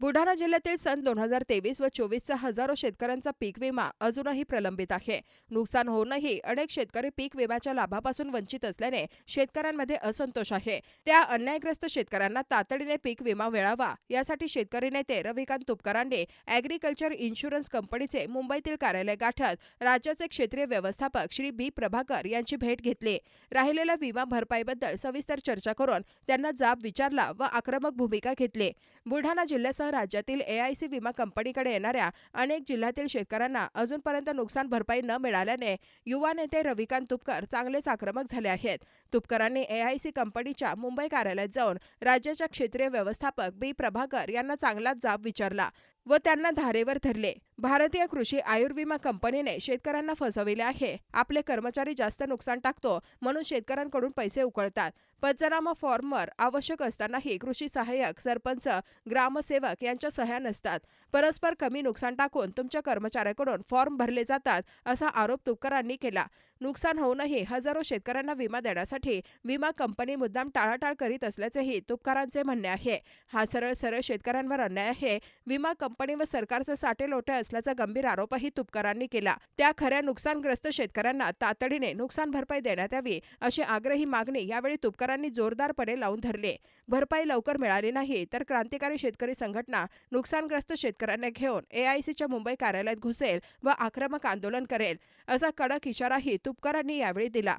बुलढाणा जिल्ह्यातील सन दोन हजार तेवीस व चोवीसचा हजारो शेतकऱ्यांचा पीक विमा अजूनही प्रलंबित आहे. नुकसान होऊनही अनेक शेतकरी पीक विम्याच्या लाभापासून वंचित असल्याने शेतकऱ्यांमध्ये असंतोष आहे. त्या अन्यायग्रस्त शेतकऱ्यांना तातडीने पीक विमा मिळावा यासाठी शेतकरी नेते रविकांत तुपकरांनी अॅग्रिकल्चर इन्शुरन्स कंपनीचे मुंबईतील कार्यालय गाठत राज्याचे क्षेत्रीय व्यवस्थापक श्री बी प्रभाकर यांची भेट घेतली. राहिलेल्या विमा भरपाईबद्दल सविस्तर चर्चा करून त्यांना जाब विचारला व आक्रमक भूमिका घेतली. बुलढाणा जिल्ह्यासह राज्यातील एआयसी विमा कंपनीकडे येणाऱ्या अनेक जिल्ह्यातील शेतकऱ्यांना अजूनपर्यंत नुकसान भरपाई न मिळाल्याने युवा नेते रविकांत तुपकर चांगलेच आक्रमक झाले आहेत. तुपकरांनी एआयसी कंपनीच्या मुंबई कार्यालयात जाऊन राज्याच्या क्षेत्रीय व्यवस्थापक बी. प्रभाकर यांना चांगलाच जाब विचारला. व त्यांना धारेवर धरले. भारतीय कृषी आयुर्विमा कंपनीने शेतकऱ्यांना फसविले आहे. आपले कर्मचारी जास्त नुकसान टाकतो म्हणून शेतकऱ्यांकडून पैसे उकळतात. पंचनामा फॉर्मवर आवश्यक असतानाही कृषी सहाय्यक सरपंच ग्रामसेवक यांच्या सह्या नसतात. परस्पर कमी नुकसान टाकून तुमच्या कर्मचाऱ्याकडून फॉर्म भरले जातात असा आरोप तुपकरांनी केला. नुकसान होऊनही हजारो शेतकऱ्यांना विमा देण्यासाठी विमा कंपनी मुद्दाम टाळाटाळ करीत असल्याचेही तुपकरांचे म्हणणे आहे. हा सरळ सरळ शेतकऱ्यांवर अन्याय आहे. विमा कंपनी व सरकारचे साठे लोटे असल्याचा गंभीर आरोपही तुपकरांनी केला. त्या खऱ्या नुकसानग्रस्त शेतकऱ्यांना तातडीने नुकसान भरपाई देण्यात यावी अशी आग्रही मागणी यावेळी तुपकरांनी जोरदारपणे लावून धरली. भरपाई लवकर मिळाली नाही तर क्रांतिकारी शेतकरी संघटना नुकसानग्रस्त शेतकऱ्यांना घेऊन एआयसीच्या मुंबई कार्यालयात घुसेल व आक्रमक आंदोलन करेल असा कडक इशाराही तुपकरांनी यावेळी दिला.